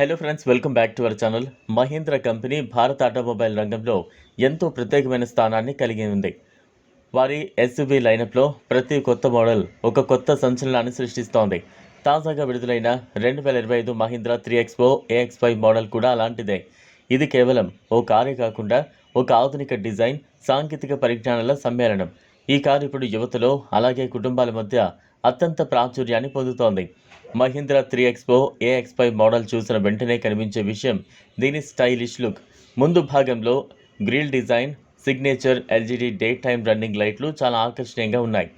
Hello friends welcome back to our channel Mahindra company భారత automobile రంగంలో ఎంతో ప్రత్యేకమైన స్థానాన్ని కలిగి ఉంది. వారి ఎస్యువి లైనప్లో ప్రతి కొత్త మోడల్ ఒక కొత్త సంచలనాన్ని సృష్టిస్తోంది. తాజాగా విడుదలైన రెండు వేల ఇరవై ఐదు Mahindra three XO AX five model కూడా అలాంటిదే. ఇది కేవలం ఓ కారే కాకుండా ఒక ఆధునిక డిజైన్ సాంకేతిక పరిజ్ఞానాల సమ్మేళనం. ఈ కారు ఇప్పుడు యువతలో అలాగే కుటుంబాల మధ్య అత్యంత ప్రాచుర్యాన్ని పొందుతోంది. Mahindra three XO AX five model చూసిన వెంటనే కనిపించే విషయం దీని స్టైలిష్ లుక్. ముందు భాగంలో grille design signature LED day time running లైట్లు చాలా ఆకర్షణీయంగా ఉన్నాయి.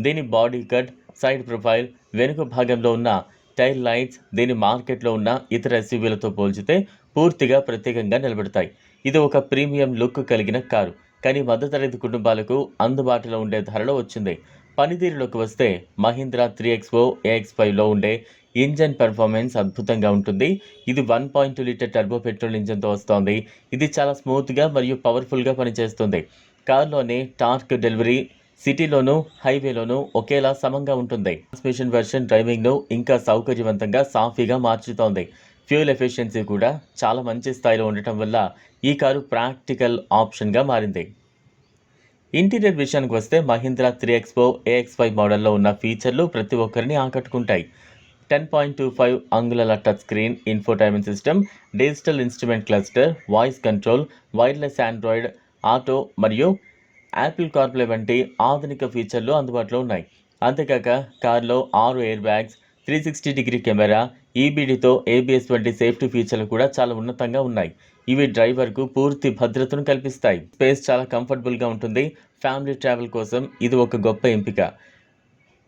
దీని బాడీ కట్ సైడ్ ప్రొఫైల్ వెనుక భాగంలో ఉన్న టైల్ లైట్స్ దీని మార్కెట్లో ఉన్న ఇతర ఎస్యూవీలతో పోల్చితే పూర్తిగా ప్రత్యేకంగా నిలబడతాయి. ఇది ఒక ప్రీమియం లుక్ కలిగిన కారు. కానీ మధ్యతరగతి కుటుంబాలకు అందుబాటులో ఉండే ధరలో వచ్చింది. పనితీరులోకి వస్తే మహీంద్రా త్రీ ఎక్స్పో ఏఎక్స్ ఫైవ్లో ఉండే ఇంజన్ పెర్ఫార్మెన్స్ అద్భుతంగా ఉంటుంది. ఇది one point two litre turbo petrol ఇంజన్తో వస్తోంది. ఇది చాలా స్మూత్గా మరియు పవర్ఫుల్గా పనిచేస్తుంది. కార్లోని టార్క్ డెలివరీ సిటీలోనూ హైవేలోనూ ఒకేలా సమంగా ఉంటుంది. ట్రాన్స్మిషన్ వెర్షన్ డ్రైవింగ్ను ఇంకా సౌకర్యవంతంగా సాఫీగా మార్చుతోంది. ఫ్యూయల్ ఎఫిషియన్సీ కూడా చాలా మంచి స్థాయిలో ఉండటం వల్ల ఈ కారు ప్రాక్టికల్ ఆప్షన్గా మారింది. ఇంటీరియర్ విషయానికి వస్తే Mahindra three XO AX five మోడల్లో ఉన్న ఫీచర్లు ప్రతి ఒక్కరిని ఆకట్టుకుంటాయి. టెన్ పాయింట్ టూ ఫైవ్ అంగుళాల touch screen infotainment system digital instrument cluster voice control wireless Android auto మరియు యాపిల్ కార్ప్లే వంటి ఆధునిక ఫీచర్లు అందుబాటులో ఉన్నాయి. అంతేకాక కార్లో ఆరు air bags three sixty degree camera ఈబీడీతో ABS వంటి సేఫ్టీ ఫీచర్లు కూడా చాలా ఉన్నతంగా ఉన్నాయి. ఇవి డ్రైవర్కు పూర్తి భద్రతను కల్పిస్తాయి. స్పేస్ చాలా కంఫర్టబుల్గా ఉంటుంది. ఫ్యామిలీ ట్రావెల్ కోసం ఇది ఒక గొప్ప ఎంపిక.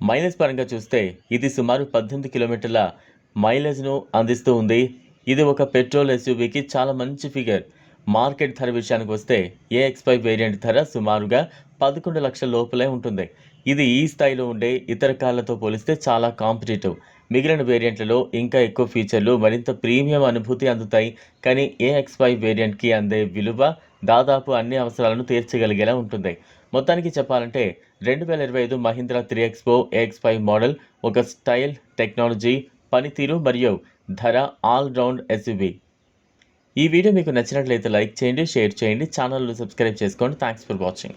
మైలేజ్ పరంగా చూస్తే ఇది సుమారు పద్దెనిమిది కిలోమీటర్ల మైలేజ్ను అందిస్తూ ఉంది. ఇది ఒక పెట్రోల్ ఎస్యూవీకి చాలా మంచి ఫిగర్. మార్కెట్ ధర విషయానికి వస్తే ఏఎక్స్ ఫైవ్ వేరియంట్ ధర సుమారుగా పదకొండు లక్షల లోపలే ఉంటుంది. ఇది ఈ స్థాయిలో ఉండే ఇతర కార్లతో పోలిస్తే చాలా కాంపిటేటివ్. మిగిలిన వేరియంట్లలో ఇంకా ఎక్కువ ఫీచర్లు మరింత ప్రీమియం అనుభూతి అందుతాయి. కానీ ఏఎక్స్ ఫైవ్ వేరియంట్కి అందే విలువ దాదాపు అన్ని అవసరాలను తీర్చగలిగేలా ఉంటుంది. మొత్తానికి చెప్పాలంటే రెండు వేల ఇరవై ఐదు Mahindra three XO AX five model ఒక స్టైల్ టెక్నాలజీ పనితీరు మరియు ధర ఆల్ రౌండ్ ఎస్యూవీ. ఈ వీడియో మీకు నచ్చినట్లయితే లైక్ చేయండి షేర్ చేయండి ఛానల్ను సబ్స్క్రైబ్ చేసుకోండి. Thanks for watching.